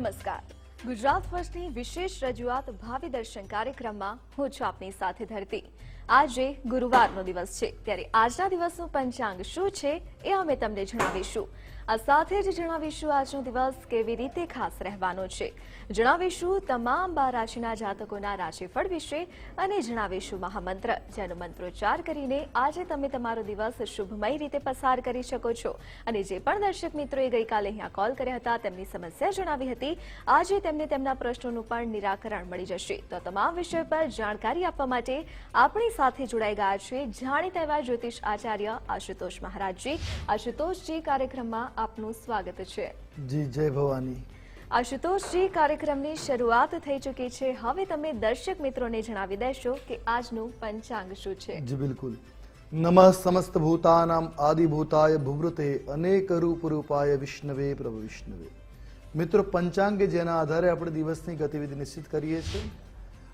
નમસ્કાર. ગુજરાત વર્ષની વિશેષ રજૂઆત ભાવિ દર્શન કાર્યક્રમમાં હું છું આપની સાથે ધરતી. આજે ગુરુવારનો દિવસ છે. ત્યારે આજના દિવસનું પંચાંગ શું છે એ અમે તમને જણાવીશું. આ સાથે જ જણાવીશું આજનો દિવસ કેવી રીતે ખાસ રહેવાનો છે. જણાવીશું તમામ બાર રાશિના જાતકોના રાશિફળ વિશે અને જણાવીશું મહામંત્ર. જેનો મંત્રોચ્ચાર કરીને આજે તમે તમારો દિવસ શુભમય રીતે પસાર કરી શકો છો. અને જે પણ દર્શક મિત્રોએ ગઈકાલે અહીંયા કોલ કર્યા હતા, તેમની સમસ્યા જણાવી હતી, આજે તેમને તેમના પ્રશ્નોનું પણ નિરાકરણ મળી જશે. તો તમામ વિષય પર જાણકારી આપવા માટે આપણી સાથે જોડાઈ ગયા છે. જાણીતા એવા જ્યોતિષ આચાર્ય આશુતોષ મહારાજજી. આશુતોષજી કાર્યક્રમમાં આપનું સ્વાગત છે. જી જય ભવાની. આશુતોષજી કાર્યક્રમની શરૂઆત થઈ ચૂકી છે. હવે તમે દર્શક મિત્રોને જણાવી દેશો કે આજનું પંચાંગ શું છે? જી બિલકુલ. નમઃ સમસ્ત ભૂતાનામ આદિભૂતાય ભુવૃતે અનેક રૂપ રૂપાય વિષ્ણવે પ્રભુ વિષ્ણવે. મિત્રો પંચાંગ જેના આધારે આપણે દિવસની ગતિવિધિ નિશ્ચિત કરીએ છીએ.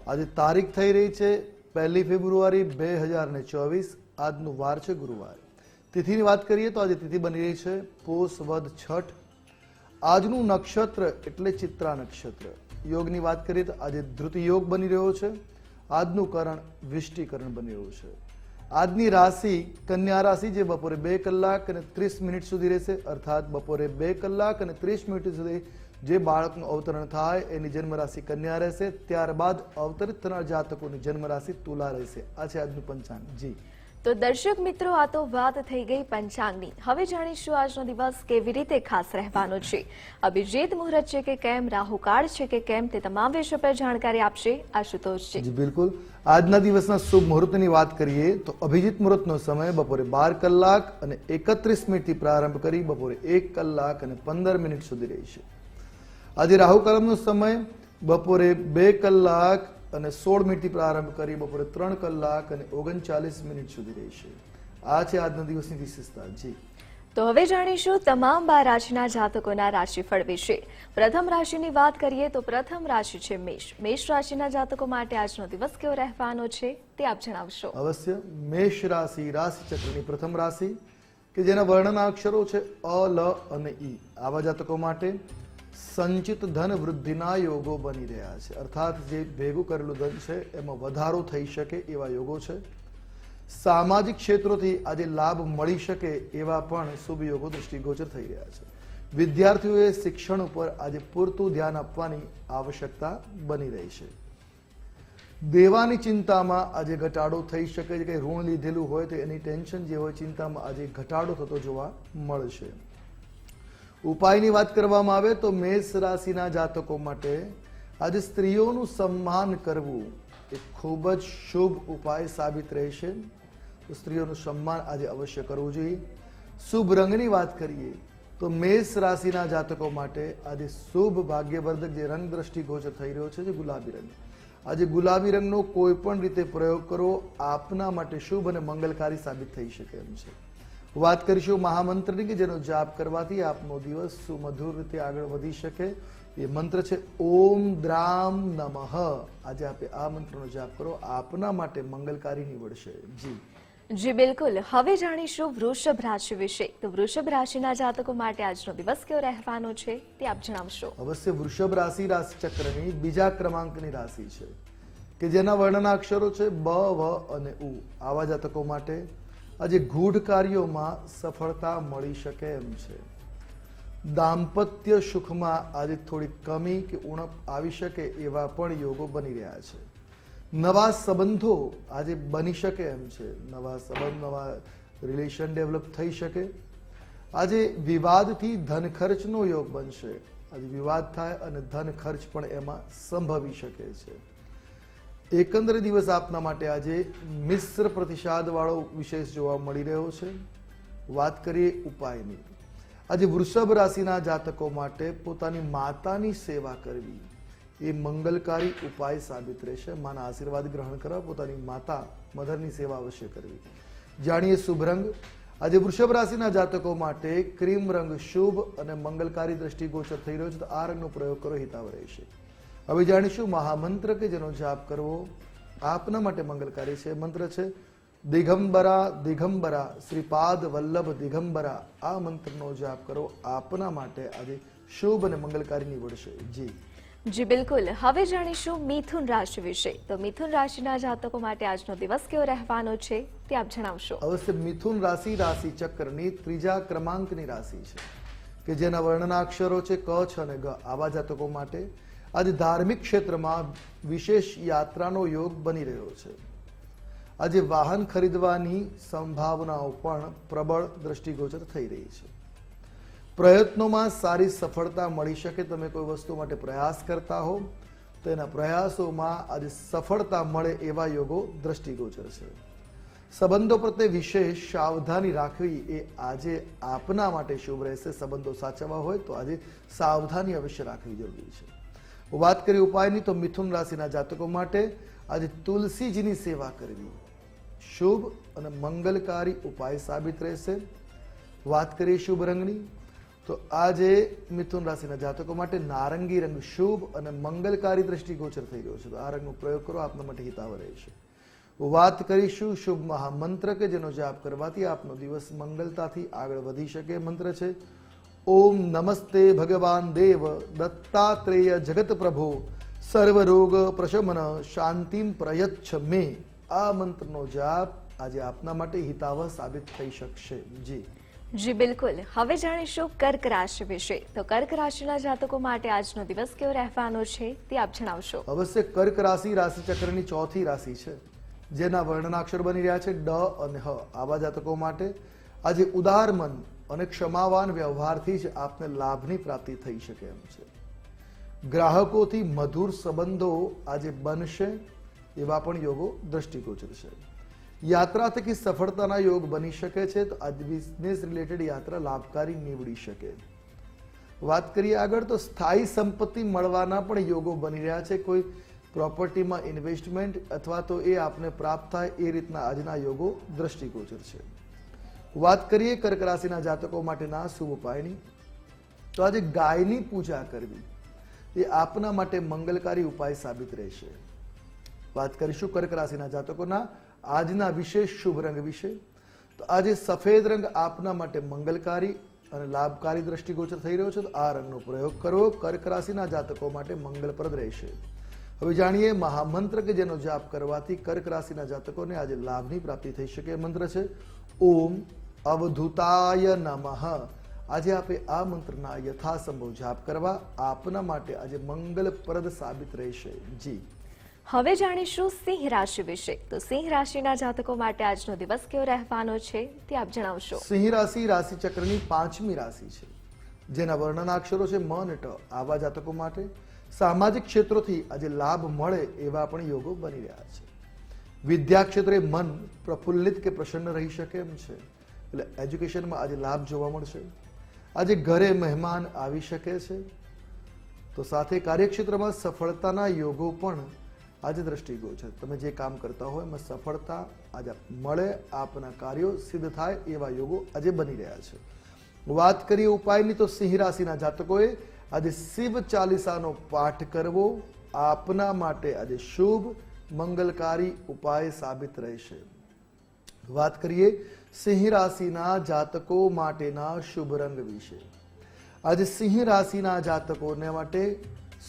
આજે તારીખ થઈ રહી છે. પહેલી ફેબ્રુઆરી બે હજાર ને ચોવીસ, આજનું વાર છે ગુરુવાર. તિથિની વાત કરીએ તો આજે તિથિ બની રહી છે પોષ વધ છઠ. આજનું નક્ષત્ર એટલે ચિત્રા નક્ષત્ર. યોગની વાત કરીએ તો આજે ધૃતિ યોગ બની રહ્યો છે. આજનું કરણ વિષ્ટિકરણ બની રહ્યું છે. આજની રાશિ કન્યા રાશિ જે બપોરે બે કલાક અને ત્રીસ મિનિટ સુધી રહેશે, અર્થાત બપોરે બે કલાક અને ત્રીસ મિનિટ સુધી જે બાળકનું અવતરણ થાય એની જન્મ રાશિ કન્યા રહેશે ત્યારબાદ અવતરિત થનાર જાતકોની જન્મ રાશિ તુલા રહેશે. આ છે આજનું પંચાંગ. જી. તો દર્શક મિત્રો આ તો વાત થઈ ગઈ પંચાંગની. હવે જાણીશું આજનો દિવસ કેવી રીતે ખાસ રહેવાનો છે. અભિજીત મુહૂર્ત છે કે કેમ રાહુકાળ છે કે કેમ તે તમામ વિષય પર જાણકારી આપશે આશુતોષજી જી બિલકુલ. આજના દિવસના શુભ મુહૂર્તની વાત કરીએ તો અભિજીત મુહૂર્તનો સમય બપોરે બાર કલાક અને એકત્રીસ મિનિટથી પ્રારંભ કરી બપોરે એક કલાક અને પંદર મિનિટ સુધી રહેશે આજે રાહુકાળનો સમય. બપોરે બે કલાક અને સોળ મિનિટથી પ્રારંભ કરી બપોરે ત્રણ કલાક અને ઓગણચાલીસ મિનિટ સુધી રહેશે આ છે આજના દિવસની વિશેષતા. જી. તો હવે જાણીશું તમામ બાર રાશિના જાતકોના રાશિફળ વિશે. પ્રથમ રાશિની વાત કરીએ તો પ્રથમ રાશિ છે મેષ. મેષ રાશિના જાતકો માટે આજનો દિવસ કેવો રહેવાનો છે તે આપ જણાવશો. અવશ્ય. મેષ રાશિ રાશિ ચક્રની પ્રથમ રાશિ કે જેના વર્ણના અક્ષરો છે અ લ અને ઈ. આવા જાતકો માટે સંચિત ધન વૃદ્ધિના યોગો બની રહ્યા છે. અર્થાત જે ભેગું કરેલું ધન છે, એમાં વધારો થઈ શકે એવા યોગો છે. સામાજિક ક્ષેત્રોથી આજે લાભ મળી શકે એવા પણ શુભ યોગો દૃષ્ટિગોચર થઈ રહ્યા છે. વિદ્યાર્થીઓએ શિક્ષણ ઉપર આજે પૂરતું ધ્યાન આપવાની આવશ્યકતા બની રહી છે. દેવાની ચિંતામાં આજે ઘટાડો થઈ શકે છે કે ઋણ લીધેલું હોય તો એની ટેન્શન જે હોય ચિંતામાં આજે ઘટાડો થતો જોવા મળશે. ઉપાયની વાત કરવામાં આવે તો મેષ રાશિના જાતકો માટે આજે સ્ત્રીઓનું સન્માન કરવું એ ખૂબ જ શુભ ઉપાય સાબિત રહેશે. તો સ્ત્રીઓનું સન્માન આજે અવશ્ય કરવું જોઈએ. શુભ રંગની વાત કરીએ તો મેષ રાશિના જાતકો માટે આજે શુભ ભાગ્યવર્ધક જે રંગ દ્રષ્ટિ થઈ રહ્યો છે જે ગુલાબી રંગ. આજે ગુલાબી રંગનો કોઈ પણ રીતે પ્રયોગ કરવો આપના માટે શુભ અને મંગલકારી સાબિત થઈ શકે એમ છે. વાત કરીશું મહામંત્રની કે જેનો જાપ કરવાથી આપનો દિવસ સુમધુર રીતે આગળ વધી શકે. એ મંત્ર છે ઓમ દ્રામ નમઃ. આજે આપે આ મંત્રનો જાપ કરો આપના માટે મંગલકારી નીવડશે. જી. જી બિલકુલ. હવે જાણીશું વૃષભ રાશિ વિશે. તો વૃષભ રાશિના જાતકો માટે આજનો દિવસ કેવો રહેવાનો છે તે આપ જણાવશો. અવશ્ય વૃષભ રાશિ રાશિ ચક્રની બીજા ક્રમાંકની રાશિ છે કે જેના વર્ણના અક્ષરો છે બ વ અને ઉ. આવા જાતકો માટે આજે ગૂઢ કાર્યોમાં સફળતા મળી શકે એમ છે. દાંપત્ય સુખમાં આજે થોડી કમી કે ઉણપ આવી શકે એવા પણ યોગો બની રહ્યા છે. નવા સંબંધો આજે બની શકે એમ છે. નવા સંબંધ, નવા રિલેશન ડેવલપ થઈ શકે. આજે વિવાદથી ધન ખર્ચનો યોગ બનશે. આજે વિવાદ થાય અને ધન ખર્ચ પણ એમાં સંભવી શકે છે. એકંદરે દિવસ આપના માટે આજે મિશ્ર પ્રતિસાદવાળો વિશેષ જોવા મળી રહ્યો છે. વાત કરીએ ઉપાયની. આજે વૃષભ રાશિના જાતકો માટે પોતાની માતાની સેવા કરવી. એ મંગલકારી ઉપાય સાબિત રહેશે. માના આશીર્વાદ ગ્રહણ કરવા પોતાની માતા, મધરની સેવા અવશ્ય કરવી. જાણીએ શુભ રંગ. આજે વૃષભ રાશિના જાતકો માટે ક્રીમ રંગ શુભ અને મંગલકારી દ્રષ્ટિગોચર થઈ રહ્યો છે. તો આ રંગનો પ્રયોગ કરો હિતાવ રહેશે. હવે જાણીશું મહામંત્ર કે જેનો જાપ કરવો આપના માટે મંગલકારી છે. મંત્ર છે દિગંબરા દિગંબરા શ્રીપાદ વલ્લભ દિગંબરા. આ મંત્રનો જાપ કરો આપના માટે. આજે શુભ અને મંગલકારી નીવડશે. જી. જી બિલકુલ. હવે જાણીશું મિથુન રાશિ વિશે. તો મિથુન રાશિના જાતકો માટે આજનો દિવસ કેવો રહેવાનો છે તે આપ જણાવશો. અવશ્ય મિથુન રાશિ રાશિ ચક્રની ત્રીજા ક્રમાંકની રાશિ છે કે જેના વર્ણના અક્ષરો છે ક છ અને ગ. આવા જાતકો માટે આજે ધાર્મિક ક્ષેત્રમાં વિશેષ યાત્રાનો યોગ બની રહ્યો છે. આજે વાહન ખરીદવાની સંભાવનાઓ પણ પ્રબળ દ્રષ્ટિગોચર થઈ રહી છે. પ્રયત્નોમાં સારી સફળતા મળી શકે તમે કોઈ વસ્તુ માટે પ્રયાસ કરતા હો, તો એના પ્રયાસોમાં આજે સફળતા મળે એવા યોગો દ્રષ્ટિગોચર છે. સંબંધો પ્રત્યે વિશેષ સાવધાની રાખવી એ આજે આપના માટે શુભ રહેશે. સંબંધો સાચવવા હોય તો આજે સાવધાની અવશ્ય રાખવી જરૂરી છે. વાત કરી ઉપાયની તો મિથુન રાશિના જાતકો માટે આજે તુલસીજીની સેવા કરવી. શુભ અને મંગલકારી ઉપાય સાબિત રહેશે. વાત કરીએ શુભ રંગની, તો આજે મિથુન રાશિના જાતકો માટે નારંગી રંગ શુભ અને મંગલકારી દ્રષ્ટિગોચર થઈ રહ્યો છે. તો આ રંગનો પ્રયોગ કરો, આપના માટે હિતાવ રહેશે વાત કરીશું શુભ મહામંત્ર કે જેનો જાપ કરવાથી આપનો દિવસ મંગલતાથી આગળ વધી શકે મંત્ર છે. ઓમ નમસ્તે ભગવાન દેવ દત્તાત્રેય જગત પ્રભો સર્વ રોગ પ્રશમન શાંતિમ પ્રયચ્છ મે. આ મંત્રનો જાપ આજે આપના માટે હિતાવહ સાબિત થઈ શકશે. જી. જી બિલકુલ. હવે જાણીશું કર્ક રાશિ વિશે. તો કર્ક રાશિના જાતકો માટે આજનો દિવસ કેવો રહેવાનો છે તે આપ જણાવશો. અવશ્ય કર્ક રાશિ રાશિ ચક્રની ચોથી રાશિ છે જેના વર્ણનાક્ષર બની રહ્યા છે ડ અને હ. આવા જાતકો માટે આજે ઉદાર મન અને ક્ષમાવાન વ્યવહારથી જ આપને લાભની પ્રાપ્તિ થઈ શકે એમ છે. ગ્રાહકોથી મધુર સંબંધો આજે બનશે એવા પણ યોગો દ્રષ્ટિગોચર છે. યાત્રા થકી સફળતાના યોગ બની શકે છે તો આ બિઝનેસ રિલેટેડ યાત્રા લાભકારી નીવડી શકે. વાત કરીએ આગળ તો સ્થાયી સંપત્તિ મળવાના પણ યોગો બની રહ્યા છે. કોઈ પ્રોપર્ટીમાં ઇન્વેસ્ટમેન્ટ અથવા તો એ આપને પ્રાપ્ત થાય એ રીતના આજના યોગો દ્રષ્ટિગોચર છે. વાત કરીએ કર્ક રાશિના જાતકો માટેના શુભ ઉપાયની, તો આજે ગાયની પૂજા કરવી, એ આપના માટે મંગલકારી ઉપાય સાબિત રહેશે. વાત કરીશું કર્ક રાશિના જાતકોના આજના વિશેષ શુભ રંગ વિશે. તો આજે સફેદ રંગ આપના માટે મંગલકારી અને લાભકારી દ્રષ્ટિગોચર થઈ રહ્યો છે, તો આ રંગનો પ્રયોગ કરવો કર્ક રાશિના જાતકો માટે મંગલપ્રદ રહેશે. હવે જાણીએ મહામંત્ર કે જેનો જાપ કરવાથી કર્ક રાશિના જાતકોને આજે લાભની પ્રાપ્તિ થઈ શકે મંત્ર છે. ઓમ અવધૂતાય નમઃ. આજે આપે આ મંત્રના યથાસંભવ જાપ કરવા આપના માટે આજે મંગલપ્રદ સાબિત રહેશે. જી. હવે જાણીશું સિંહ રાશિ વિશે. તો સિંહ રાશિના જાતકો માટે આજનો દિવસ કેવો રહેવાનો છે તે આપ જણાવશો. સિંહ રાશિ રાશિ ચક્રની પાંચમી રાશિ છે. જેના વર્ણના અક્ષરો છે મ અને ટ. આવા જાતકો માટે સામાજિક ક્ષેત્રોથી આજે લાભ મળે એવા પણ યોગો બની રહ્યા છે. વિદ્યા ક્ષેત્રે મન પ્રફુલ્લિત કે પ્રસન્ન રહી શકે એમ છે. એટલે એજ્યુકેશનમાં આજે લાભ જોવા મળશે. આજે ઘરે મહેમાન આવી શકે છે. તો સાથે કાર્યક્ષેત્રમાં સફળતાના યોગો પણ આજે દ્રષ્ટિગોચર તમે જે કામ કરતા હોય એમાં સફળતા આજે મળે, આપના કાર્યો સિદ્ધ થાય એવા યોગો આજે બની રહ્યા છે. વાત કરીએ ઉપાયની તો સિંહ રાશિના જાતકોએ આજે શિવ ચાલીસાનો પાઠ કરવો આપના માટે આજે શુભ, મંગલકારી ઉપાય સાબિત રહેશે. વાત કરીએ સિંહ રાશિના જાતકો માટેના શુભ રંગ વિશે. આજે સિંહ રાશિના જાતકોને માટે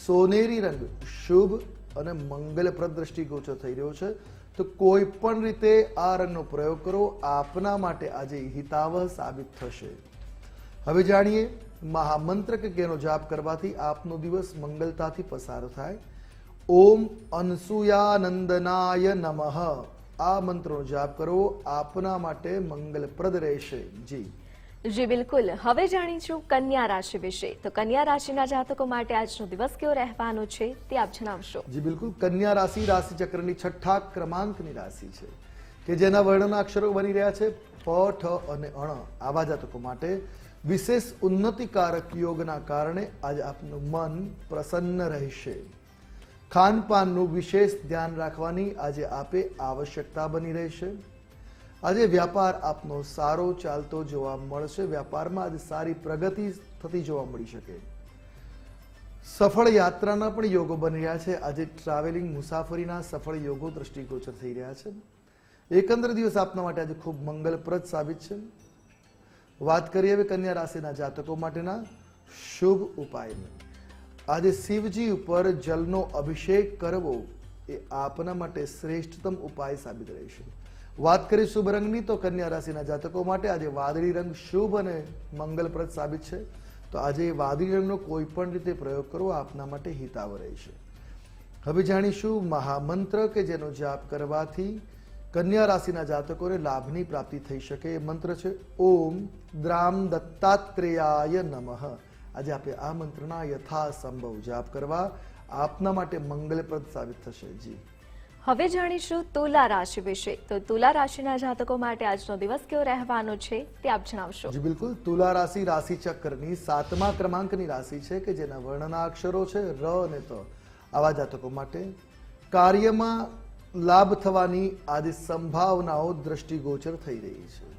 સોનેરી રંગ શુભ અને મંગલપ્રદ દ્રષ્ટિગોચર થઈ રહ્યો છે. તો કોઈ પણ રીતે આ રંગનો પ્રયોગ કરો, આપના માટે આજે હિતાવહ સાબિત થશે. હવે જાણીએ મહામંત્ર કે કેનો જાપ કરવાથી આપનો દિવસ મંગલતાથી પસાર થાય. ઓમ અનસુયાનંદનાય નમઃ. આ મંત્રનો જાપ કરવો આપના માટે મંગલપ્રદ રહેશે. જી. જી બિલકુલ. હવે જાણીશું કન્યા રાશિ વિશે. તો કન્યા રાશિના જાતકો માટે આજનો દિવસ કેવો રહેવાનો છે તે આપ જણાવશો. જી બિલકુલ. કન્યા રાશિ રાશિ ચક્રની છઠ્ઠા ક્રમાંકની રાશિ છે કે જેના વર્ણના અક્ષરો બની રહ્યા છે. પ ઠ અને અણ. આવા જાતકો માટે વિશેષ ઉન્નતિકારક યોગના કારણે આજે આપનું મન પ્રસન્ન રહેશે. ખાનપાનનું વિશેષ ધ્યાન રાખવાની આજે આપે આવશ્યકતા બની રહેશે આજે વ્યાપાર આપનો સારો ચાલતો જોવા મળશે. વ્યાપારમાં આજે સારી પ્રગતિ થતી જોવા મળી શકે. સફળ યાત્રાના પણ યોગો બની રહ્યા છે. આજે ટ્રાવેલિંગ મુસાફરીના સફળ યોગો દ્રષ્ટિગોચર થઈ રહ્યા છે. એકંદર દિવસ આપના માટે આજે ખૂબ મંગલપ્રદ સાબિત છે. વાત કરીએ હવે કન્યા રાશિના જાતકો માટેના શુભ ઉપાયની. આજે શિવજી ઉપર જલનો અભિષેક કરવો એ આપના માટે શ્રેષ્ઠતમ ઉપાય સાબિત રહેશે વાત કરી શુભ રંગની તો કન્યા રાશિના જાતકો માટે આજે વાદળી રંગ શુભ અને મંગલપ્રદ સાબિત છે. તો આજે વાદળી રંગનો કોઈ પણ રીતે પ્રયોગ કરવો આપના માટે હિતાવ રહેશે હવે જાણીશું મહામંત્ર કે જેનો જાપ કરવાથી કન્યા રાશિના જાતકોને લાભની પ્રાપ્તિ થઈ શકે એ મંત્ર છે. ઓમ દ્રામ દત્તાત્રેયાય નમઃ. આજે આપણે આ મંત્રના યથાસંભવ જાપ કરવા આપના માટે મંગલપ્રદ સાબિત થશે. જી. હવે જાણીશું તુલા રાશિ વિશે. તો તુલા રાશિના જાતકો માટે આજનો દિવસ કેવો રહેવાનો છે તે આપ જણાવશો. જી બિલકુલ. તુલા રાશિ રાશિ ચક્રની સાતમા ક્રમાંકની રાશિ છે કે જેના વર્ણના અક્ષરો છે ર અને ત. આવા જાતકો માટે કાર્યમાં લાભ થવાની આજે સંભાવનાઓ દ્રષ્ટિગોચર થઈ રહી છે.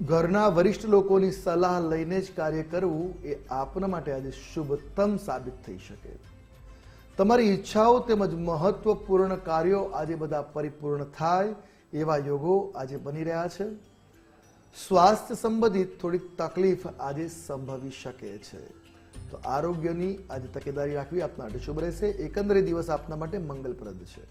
ઘરના વરિષ્ઠ લોકોની સલાહ લઈને જ કાર્ય કરવું એ આપના માટે આજે શુભતમ સાબિત થઈ શકે. તમારી ઈચ્છાઓ તેમજ મહત્વપૂર્ણ કાર્યો આજે બધા પરિપૂર્ણ થાય એવા યોગો આજે બની રહ્યા છે. સ્વાસ્થ્ય સંબંધિત થોડીક તકલીફ આજે સંભવી શકે છે. તો આરોગ્યની આજે તકેદારી રાખવી આપના માટે શુભ રહેશે. એકંદરે દિવસ આપના માટે મંગલપ્રદ છે.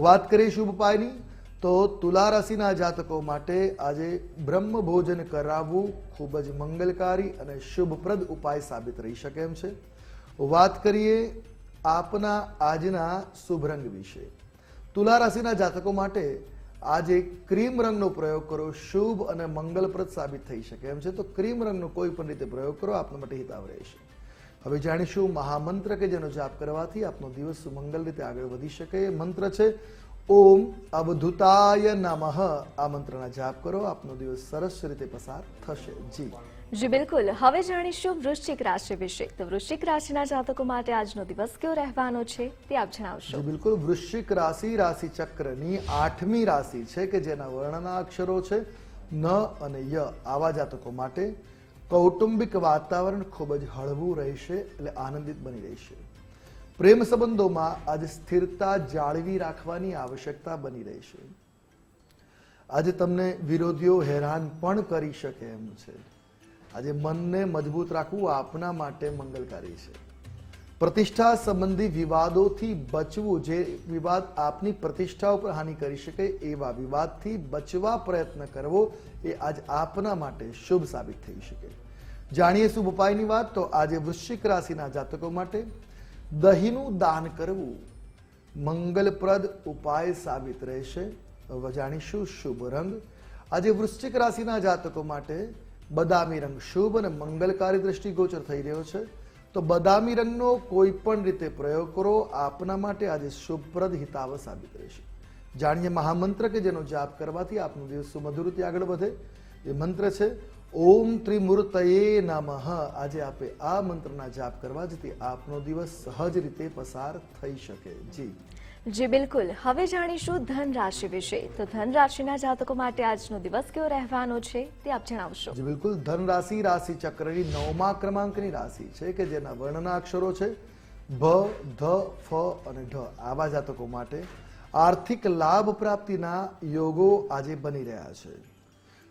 વાત કરીએ શુભ ઉપાયની. તો તુલા રાશિના જાતકો માટે આજે બ્રહ્મ ભોજન કરાવવું ખૂબ જ મંગલકારી અને શુભપ્રદ ઉપાય સાબિત રહી શકે એમ છે. વાત કરીએ આપના આજના શુભ રંગ વિશે. તુલા રાશિના જાતકો માટે આજે ક્રીમ રંગનો પ્રયોગ કરો, શુભ અને મંગલપ્રદ સાબિત થઈ શકે એમ છે. તો ક્રીમ રંગનો કોઈ પણ રીતે પ્રયોગ કરો, આપના માટે હિતાવ રહેશે હવે જાણીશું મહામંત્ર કે જેનો જાપ કરવાથી આપનો દિવસ સુમંગલ રીતે આગળ વધી શકે. મંત્ર છે ઓમ અવધૂતાય નમઃ. આ મંત્રના જાપ કરો. આપનો દિવસ સરસ રીતે પસાર થશે. જી. જી બિલકુલ. હવે જાણીશું વૃશ્ચિક રાશિ વિશે. તો વૃશ્ચિક રાશિના જાતકો માટે આજનો દિવસ કેવો રહેવાનો છે તે આપ જણાવશો. બિલકુલ. વૃશ્ચિક રાશિ રાશિ ચક્રની આઠમી રાશિ છે કે જેના વર્ણના અક્ષરો છે ન અને ય. આવા જાતકો માટે કૌટુંબિક વાતાવરણ ખૂબ જ હળવું રહેશે એટલે આનંદિત બની રહેશે. પ્રેમ સંબંધોમાં આજે સ્થિરતા જાળવી રાખવાની આવશ્યકતા બની રહી છે. આજે તમને વિરોધીઓ હેરાન પણ કરી શકે એમ છે. આજે મનને મજબૂત રાખવું આપના માટે મંગલકારી છે. પ્રતિષ્ઠા સંબંધી વિવાદોથી બચવું જે વિવાદ આપની પ્રતિષ્ઠા ઉપર હાનિ કરી શકે એવા વિવાદથી બચવા પ્રયત્ન કરવો એ આજ આપના માટે શુભ સાબિત થઈ શકે. જાણીએ શુભ ઉપાયની વાત તો આજે વૃશ્ચિક રાશિના જાતકો માટે દહીંનું દાન કરવું મંગલપ્રદ ઉપાય સાબિત રહેશે. હવે જાણીશું શુભ રંગ. આજે વૃશ્ચિક રાશિના જાતકો માટે બદામી રંગ શુભ અને મંગલકારી દ્રષ્ટિગોચર થઈ રહ્યો છે. તો બદામી રંગનો કોઈ પણ રીતે પ્રયોગ કરો, આપના માટે આજે શુભપ્રદ હિતાવ સાબિત રહેશે. જાણીએ મહામંત્ર કે જેનો જાપ કરવાથી આપનું દિવસ સુમધુર રીતે આગળ વધે. એ મંત્ર છે ઓમ ત્રિમૂર્તયે નમઃ. આજે આપે આ મંત્રના જાપ કરવા જેથી આપનો દિવસ સહજ રીતે પસાર થઈ શકે. જી. જી બિલકુલ. હવે જાણીશું ધન રાશિ વિશે. તો ધન રાશિના જાતકો માટે આજનો દિવસ કેવો રહેવાનો છે તે આપ જણાવશો. જી બિલકુલ. ધન રાશિ રાશિ ચક્રની નવમા ક્રમાંકની રાશિ છે કે જેના વર્ણના અક્ષરો છે ભ ધ ફ અને ઢ. આવા જાતકો માટે આર્થિક લાભ પ્રાપ્તિના યોગો આજે બની રહ્યા છે.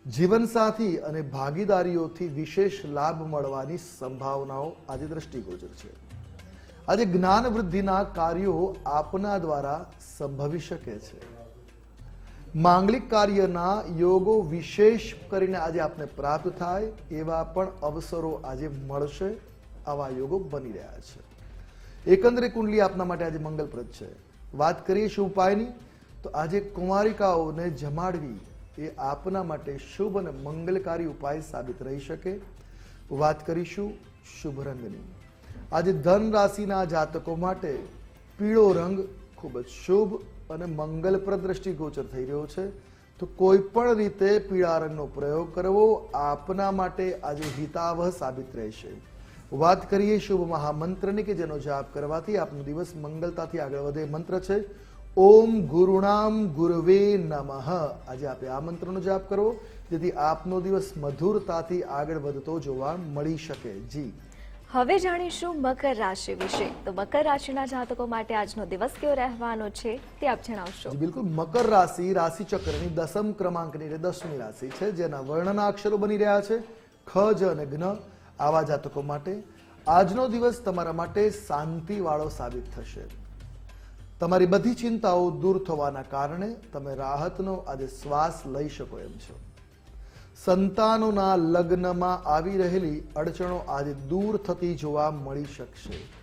જીવનસાથી અને ભાગીદારીઓથી વિશેષ લાભ મળવાની સંભાવનાઓ આજે દ્રષ્ટિગોચર છે. આજે જ્ઞાન વૃદ્ધિના કાર્યો આપના દ્વારા સંભવી શકે છે. માંગલિક કાર્યના યોગો વિશેષ કરીને આજે આપને પ્રાપ્ત થાય એવા પણ અવસરો આજે મળશે, આવા યોગો બની રહ્યા છે. એકંદરે કુંડલી આપના માટે આજે મંગલપ્રદ છે. વાત કરીએ શું ઉપાયની, તો આજે કુમારિકાઓને જમાડવી એ આપના માટે શુભ અને મંગલકારી ઉપાય સાબિત રહી શકે. વાત કરીશું શુભ રંગની. આજે ધન રાશિના જાતકો માટે પીળો રંગ ખૂબ જ શુભ અને મંગલપ્રદ દ્રષ્ટિગોચર થઈ રહ્યો છે. તો કોઈ પણ રીતે પીળા રંગનો પ્રયોગ કરવો આપના માટે આજે હિતાવહ સાબિત રહેશે. વાત કરીએ શુભ મહામંત્રની કે જેનો જાપ કરવાથી આપનો દિવસ મંગલતાથી આગળ વધે. મંત્ર છે ઓમ ગુરુણામ ગુરવે નમઃ. આજે આપે આ મંત્રનો જાપ કરવો. જેથી આપનો દિવસ મધુરતાથી આગળ વધતો જોવા મળી શકે. જી. હવે જાણીશું મકર રાશિ વિશે. તો મકર રાશિના જાતકો માટે આજનો દિવસ કેવો રહેવાનો છે તે આપ જણાવશો. બિલકુલ. મકર રાશિ રાશિ ચક્રની દસમ ક્રમાંકની એટલે દસમી રાશિ છે જેના વર્ણના અક્ષરો બની રહ્યા છે. ખ જ અને જ્ઞ આવા જાતકો માટે આજનો દિવસ તમારા માટે શાંતિવાળો સાબિત થશે. તમારી બધી ચિંતાઓ દૂર થવાના કારણે તમે રાહતનો આજે શ્વાસ લઈ શકો એમ છો. સંતાનોના લગ્નમાં આવી રહેલી અડચણો આજે દૂર થતી જોવા મળી શકશે.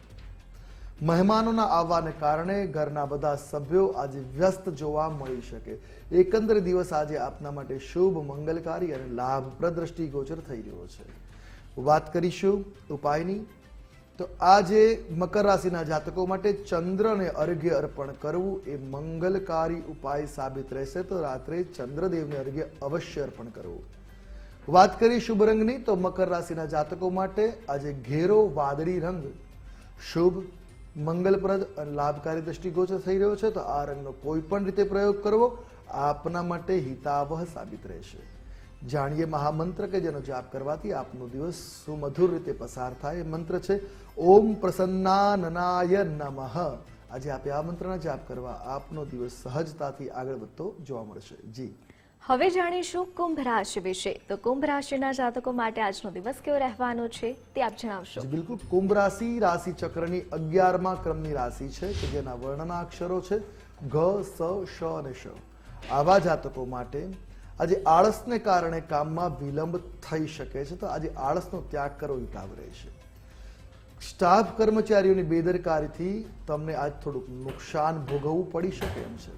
મહેમાનોના આવવાને કારણે ઘરના બધા સભ્યો આજે વ્યસ્ત જોવા મળી શકે. એકંદર દિવસ આજે આપના માટે શુભ, મંગલકારી અને લાભપ્રદ દ્રષ્ટિગોચર થઈ રહ્યો છે. વાત કરીશું ઉપાયની. તો આજે મકર રાશિના જાતકો માટે ચંદ્રને અર્ઘ્ય અર્પણ કરવું એ મંગલકારી ઉપાય સાબિત રહેશે. તો રાત્રે ચંદ્રદેવને અર્ઘ્ય અવશ્ય અર્પણ કરવું. વાત કરીએ શુભ રંગની, તો મકર રાશિના જાતકો માટે આજે ઘેરો વાદળી રંગ શુભ, મંગલપ્રદ અને લાભકારી દ્રષ્ટિગોચર થઈ રહ્યો છે. તો આ રંગનો કોઈ પણ રીતે પ્રયોગ કરવો આપના માટે હિતાવહ સાબિત રહેશે. જાણીએ મહામંત્ર કે જેનો જાપ કરવાથી આપનો દિવસ સુમધુર રીતે પસાર થાય એ મંત્ર છે. ઓમ પ્રસન્નાનનાય નમઃ. આજે આપે આ મંત્રના જાપ કરવા આપનો દિવસ સહજતાથી આગળ વધતો જોવા મળશે. જી. હવે જાણીશું કુંભ રાશિ વિશે. તો કુંભ રાશિના જાતકો માટે આજનો દિવસ કેવો રહેવાનો છે તે આપ જણાવશો. બિલકુલ. કુંભ રાશિ રાશિ ચક્રની અગિયારમા ક્રમની રાશિ છે કે જેના વર્ણના અક્ષરો છે ઘ સ શ અને શ આવા જાતકો માટે આજે આળસને કારણે કામમાં વિલંબ થઈ શકે છે. તો આજે આળસનો ત્યાગ કરવો હિતાવ રહેશે. સ્ટાફ કર્મચારીઓની બેદરકારીથી તમને આજ થોડુંક નુકસાન ભોગવવું પડી શકે એમ છે.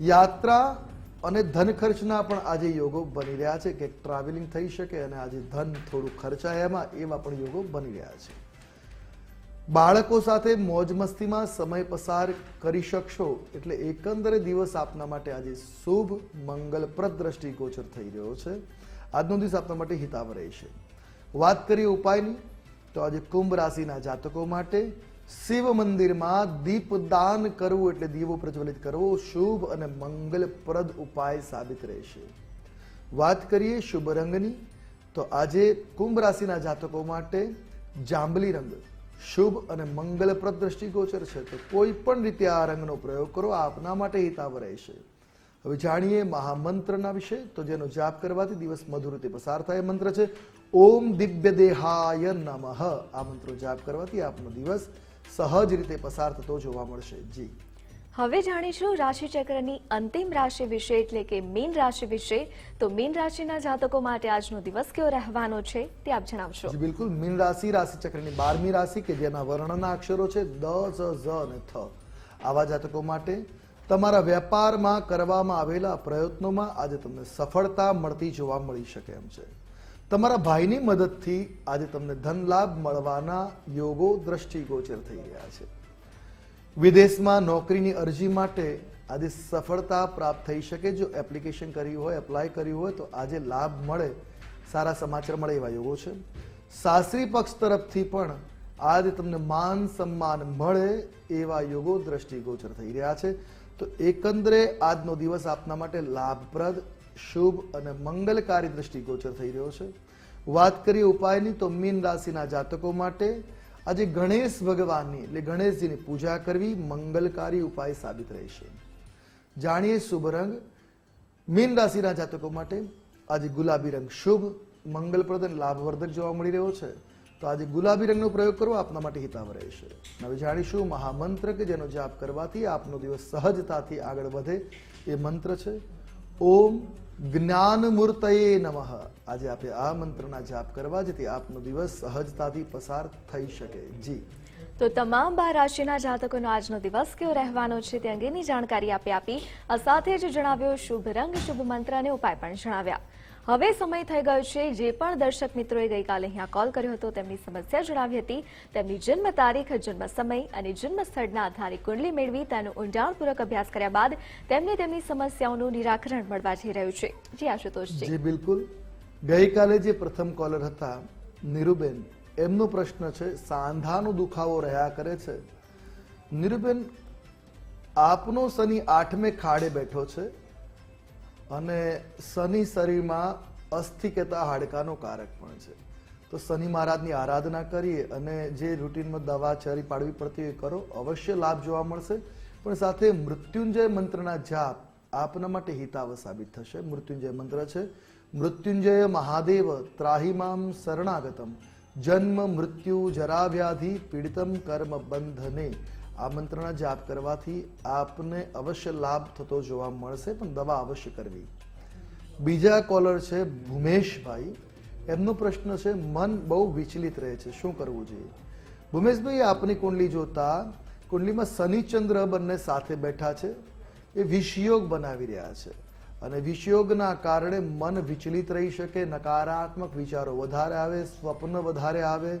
યાત્રા અને ધન ખર્ચના પણ આજે યોગો બની રહ્યા છે કે ટ્રાવેલિંગ થઈ શકે અને આજે ધન થોડું ખર્ચાય એમાં, એવા પણ યોગો બની રહ્યા છે. બાળકો સાથે મોજ મસ્તીમાં સમય પસાર કરી શકશો એટલે એકંદરે દિવસ આપના માટે આજે શુભ, મંગલપ્રદ દ્રષ્ટિગોચર થઈ રહ્યો છે. આજનો દિવસ આપના માટે હિતાવ રહેશે. વાત કરીએ ઉપાયની. તો આજે કુંભ રાશિના જાતકો માટે શિવ મંદિરમાં દીપદાન કરવું એટલે દીવો પ્રજ્વલિત કરવો શુભ અને મંગલપ્રદ ઉપાય સાબિત રહેશે. વાત કરીએ શુભ રંગની, તો આજે કુંભ રાશિના જાતકો માટે જાંબલી રંગ શુભ અને મંગલપ્રદ દ્રષ્ટિગોચર છે. તો કોઈ પણ રીતે આ રંગનો પ્રયોગ કરો આપના માટે હિતાવ રહેશે. હવે જાણીએ મહામંત્રના વિશે, તો જેનો જાપ કરવાથી દિવસ મધુર રીતે પસાર થાય મંત્ર છે. ઓમ દિવ્ય દેહાય નમઃ. આ મંત્રો જાપ કરવાથી આપનો દિવસ સહજ રીતે પસાર થતો જોવા મળશે. જી. હવે જાણીશું રાશિ ચક્રની અંતિમ રાશિ વિશે એટલે કે મીન રાશિ વિશે. તો મીન રાશિના જાતકો માટે આજનો દિવસ કેવો રહેવાનો છે તે આપ જણાવશો. બિલકુલ. મીન રાશિ રાશિ ચક્રની બારમી રાશિ કે જેના વર્ણના અક્ષરો છે દ ઝ અને થ. આવા જાતકો માટે તમારા વેપારમાં કરવામાં આવેલા પ્રયત્નોમાં આજે તમને સફળતા મળતી જોવા મળી શકે એમ છે. તમારા ભાઈની મદદથી આજે તમને ધન લાભ મળવાના યોગો દ્રષ્ટિગોચર થઈ રહ્યા છે. વિદેશમાં નોકરીની અરજી માટે આજે સફળતા પ્રાપ્ત થઈ શકે. જો એપ્લિકેશન કરી હોય, એપ્લાય કર્યું હોય, તો આજે લાભ મળે, સારા સમાચાર મળે એવા યોગો છે. સાસરી પક્ષ તરફથી પણ આજે તમને માન સન્માન મળે એવા યોગો દ્રષ્ટિગોચર થઈ રહ્યા છે. તો એકંદરે આજનો દિવસ આપના માટે લાભપ્રદ શુભ અને મંગલકારી દ્રષ્ટિગોચર થઈ રહ્યો છે. વાત કરીએ ઉપાયની તો મીન રાશિના જાતકો માટે આજે ગણેશ ભગવાનની એટલે ગણેશજીની પૂજા કરવી મંગલકારી ઉપાય સાબિત રહેશે. જાણીએ શુભ રંગ. મીન રાશિના જાતકો માટે આજે ગુલાબી રંગ શુભ, મંગલપ્રદ અને લાભવર્ધક જોવા મળી રહ્યો છે. તો આજે ગુલાબી રંગનો પ્રયોગ કરવો આપના માટે હિતાવ રહેશે. હવે જાણીશું મહામંત્ર કે જેનો જાપ કરવાથી આપનો દિવસ સહજતાથી આગળ વધે એ મંત્ર છે. ઓમ જ્ઞાન મૂર્તયે નમઃ. આજે આપણે આ મંત્રના જાપ કરવા જેથી આપનો દિવસ સહજતાથી પસાર થઈ શકે. જી. તો તમામ બાર રાશિના જાતકોનો આજનો દિવસ કેવો રહેવાનો છે તે અંગેની જાણકારી આપી આપી, આ સાથે જ જણાવ્યો શુભ રંગ, શુભ મંત્ર અને ઉપાય પણ જણાવ્યા. હવે સમય થઈ ગયો છે, જે પણ દર્શક મિત્રોએ ગઈકાલે અહીંયા કોલ કર્યો હતો, તેમની સમસ્યા જણાવી હતી. તેમની જન્મ તારીખ, જન્મ સમય અને જન્મ સ્થળના આધારે કુંડલી મેળવી તેનો ઊંડાણપૂર્વક અભ્યાસ કર્યા બાદ તેમને તેમની સમસ્યાઓનું નિરાકરણ મળવા જઈ રહ્યું છે. જી આશુતોષજી જી. બિલકુલ. ગઈકાલે જે પ્રથમ કોલર હતા, નીરુબેન, એમનો પ્રશ્ન છે, સાંધાનો દુખાવો રહ્યા કરે છે. નીરુબેન, આપનો શનિ આઠમે ખાડે બેઠો છે. અને શનિ શરીરમાં અસ્થિ કહેતા હાડકાનો કારક પણ છે. તો શનિ મહારાજની આરાધના કરીએ અને જે રૂટીનમાં દવા ચરી પાડવી પડતી એ કરો. અવશ્ય લાભ જોવા મળશે. પણ સાથે મૃત્યુંજય મંત્રના જાપ આપના માટે હિતાવ સાબિત થશે. મૃત્યુંજય મંત્ર છે, મૃત્યુંજય મહાદેવ ત્રાહિમામ શરણાગતમ. જન્મ મૃત્યુ જરા વ્યાધિ પીડિતમ કર્મ બંધને. આ મંત્રના જાપ કરવાથી આપને અવશ્ય લાભ થતો જોવા મળશે, પણ દવા અવશ્ય કરવી. બીજા કોલર છે ભૂમેશભાઈ. એમનો પ્રશ્ન છે, મન બહુ વિચલિત રહે છે, શું કરવું જોઈએ? ભૂમેશભાઈ આપની કુંડલી જોતા કુંડલીમાં શનિ ચંદ્ર બંને સાથે બેઠા છે. એ વિષયોગ બનાવી રહ્યા છે અને વિષયોગના કારણે મન વિચલિત રહી શકે, નકારાત્મક વિચારો વધારે આવે, સ્વપ્ન વધારે આવે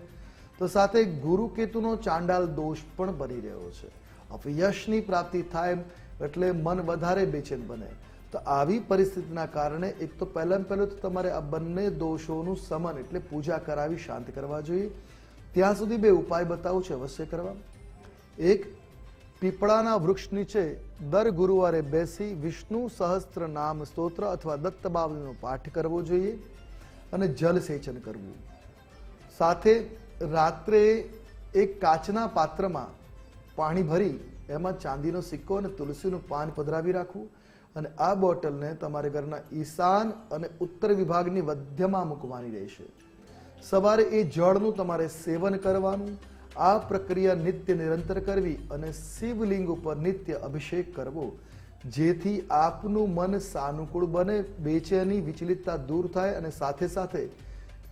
તો સાથે ગુરુ કેતુનો ચાંડાલ દોષ પણ બની રહ્યો છે. અપયશની પ્રાપ્તિ થાય એટલે મન વધારે બેચેન બને. તો આવી પરિસ્થિતિના કારણે એક તો પહેલાં પહેલું તો તમારે આ બંને દોષોનું સમન એટલે પૂજા કરાવી શાંત કરવા જોઈએ. ત્યાં સુધી બે ઉપાય બતાવું છે અવશ્ય કરવા. એક, પીપળાના વૃક્ષ નીચે દર ગુરુવારે બેસી વિષ્ણુ સહસ્ત્ર નામ સ્તોત્ર અથવા દત્ત બાવલીનો પાઠ કરવો જોઈએ અને જલ સેચન કરવું. સાથે રાત્રે એક કાચના પાત્રમાં પાણી ભરી એમાં ચાંદીનો સિક્કો અને તુલસીનું પાન પધરાવી રાખવું અને આ બોટલને તમારે ઘરના ઈશાન અને ઉત્તર વિભાગની મધ્યમાં મૂકવાની રહેશે. સવારે એ જળનું તમારે સેવન કરવાનું, આ પ્રક્રિયા નિત્ય નિરંતર કરવી અને શિવલિંગ ઉપર નિત્ય અભિષેક કરવો, જેથી આપનું મન સાનુકૂળ બને, બેચેની વિચલિતતા દૂર થાય અને સાથે સાથે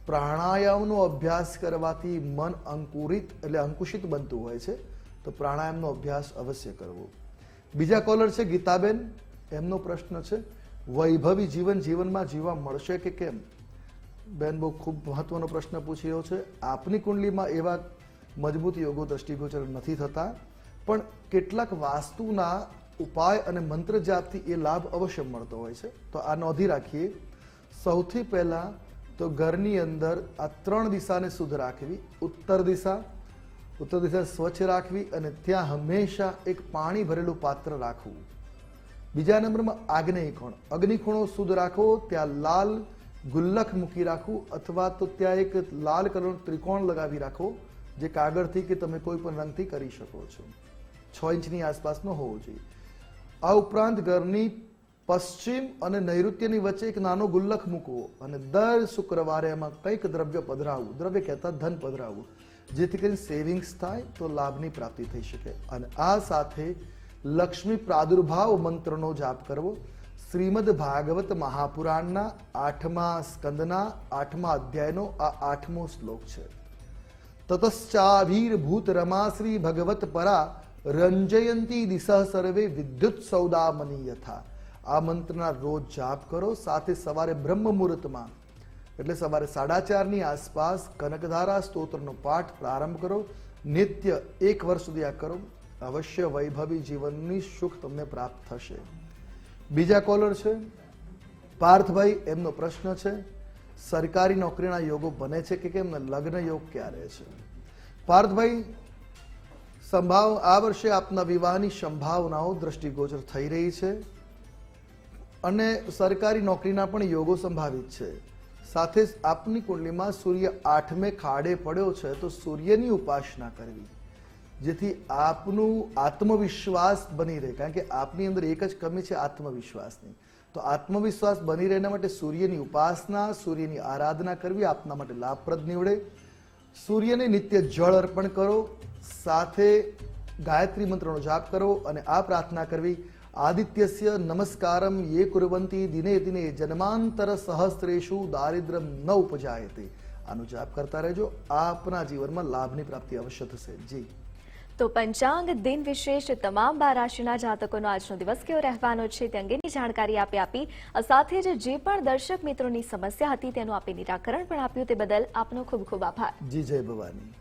પ્રાણાયામનો અભ્યાસ કરવાથી મન અંકુરિત એટલે અંકુશિત બનતું હોય છે, તો પ્રાણાયામનો અભ્યાસ અવશ્ય કરવો. બીજા કોલર છે ગીતાબેન. એમનો પ્રશ્ન છે, વૈભવી જીવન જીવનમાં જીવવા મળશે કે કેમ? બેન, બહુ ખૂબ મહત્વનો પ્રશ્ન પૂછ્યો છે. આપની કુંડલીમાં એવા મજબૂત યોગો, દ્રષ્ટિગોચર નથી થતા, પણ કેટલાક વાસ્તુના ઉપાય અને મંત્ર જાપથી એ લાભ અવશ્ય મળતો હોય છે. તો આ નોંધી રાખીએ. સૌથી પહેલા તો ઘરની અંદર આ ત્રણ દિશાને શુદ્ધ રાખવી, ઉત્તર દિશા ઉત્તર દિશા સ્વચ્છ રાખવી અને ત્યાં હંમેશા એક પાણી ભરેલું પાત્ર રાખવું. બીજા નંબરમાં આગ્નેય કોણ અગ્નિકોણો શુદ્ધ રાખો ત્યાં લાલ ગુલ્લક મૂકી રાખવું અથવા તો ત્યાં એક લાલ કલરનો ત્રિકોણ લગાવી રાખો જે કાગળથી કે તમે કોઈ પણ રંગથી કરી શકો છો. છ ઇંચની આસપાસનો હોવો જોઈએ. આ ઉપરાંત ઘરની પશ્ચિમ અને નૈઋત્યની વચ્ચે એક નાનો ગુલ્લક મૂકવો અને દર શુક્રવારે એમાં કંઈક દ્રવ્ય પધરાવવું. દ્રવ્ય કહેતા ધન પધરાવવું. જેથી કરીને સેવિંગ્સ થાય તો લાભની પ્રાપ્તિ થઈ શકે. અને આ સાથે લક્ષ્મી પ્રાદુર્ભાવ મંત્રનો જાપ કરવો. શ્રીમદ ભાગવત મહાપુરાણના આઠમા સ્કંદના આઠમા અધ્યાયનો આ આઠમો શ્લોક છે. તતશ્ચાવીર્ભૂત રમા શ્રી ભગવત પરા રંજયંતી દિશા સર્વે વિદ્યુત સૌદામની યથા આ મંત્રના રોજ જાપ કરો, સાથે સવારે બ્રહ્મ મુહૂર્તમાં. એટલે સવારે સાડા ચારની આસપાસ કનકધારા સ્તોત્રનો પાઠ પ્રારંભ કરો. નિત્ય એક વર્ષ સુધી આ કરો. અવશ્ય વૈભવી જીવનની સુખ તમને પ્રાપ્ત થશે. બીજા કોલર છે. પાર્થભાઈ, એમનો પ્રશ્ન છે. સરકારી નોકરીના યોગો બને છે કે કેમ લગ્ન યોગ ક્યારે છે? પાર્થભાઈ, સંભાવ, આ વર્ષે આપના વિવાહની સંભાવનાઓ દ્રષ્ટિગોચર થઈ રહી છે. અને સરકારી નોકરીના પણ યોગો સંભાવિત છે. સાથે જ આપની કુંડલીમાં સૂર્ય આઠમે ખાડે પડ્યો છે તો સૂર્યની ઉપાસના કરવી. જેથી આપનું આત્મવિશ્વાસ બની રહે. કારણ કે આપની અંદર એક જ કમી છે આત્મવિશ્વાસની. તો આત્મવિશ્વાસ બની રહે એના માટે સૂર્યની ઉપાસના, સૂર્યની આરાધના કરવી આપના માટે લાભપ્રદ નીવડે. સૂર્યને નિત્ય જળ અર્પણ કરો, સાથે ગાયત્રી મંત્રનો જાપ કરો અને આ પ્રાર્થના કરવી. આદિત્યસ્ય નમસ્કારમ યે કુરવંતી દિને દિને જન્માંતર સહસ્ત્રેશુ દારિદ્રમ ન ઉપજાયતે આનો જાપ કરતા રહેજો આપના જીવનમાં લાભની પ્રાપ્તિ અવશ્ય થશે જી તો પંચાંગ દિન વિશેષ તમામ બાર રાશિના જાતકોનો આજનો દિવસ કેવો રહેવાનો છે તે અંગેની જાણકારી આપી આપી સાથે જ જે પણ દર્શક મિત્રોની સમસ્યા હતી તેનું આપે નિરાકરણ પણ આપ્યું તે બદલ આપનો ખૂબ ખૂબ આભાર જી જય ભવાની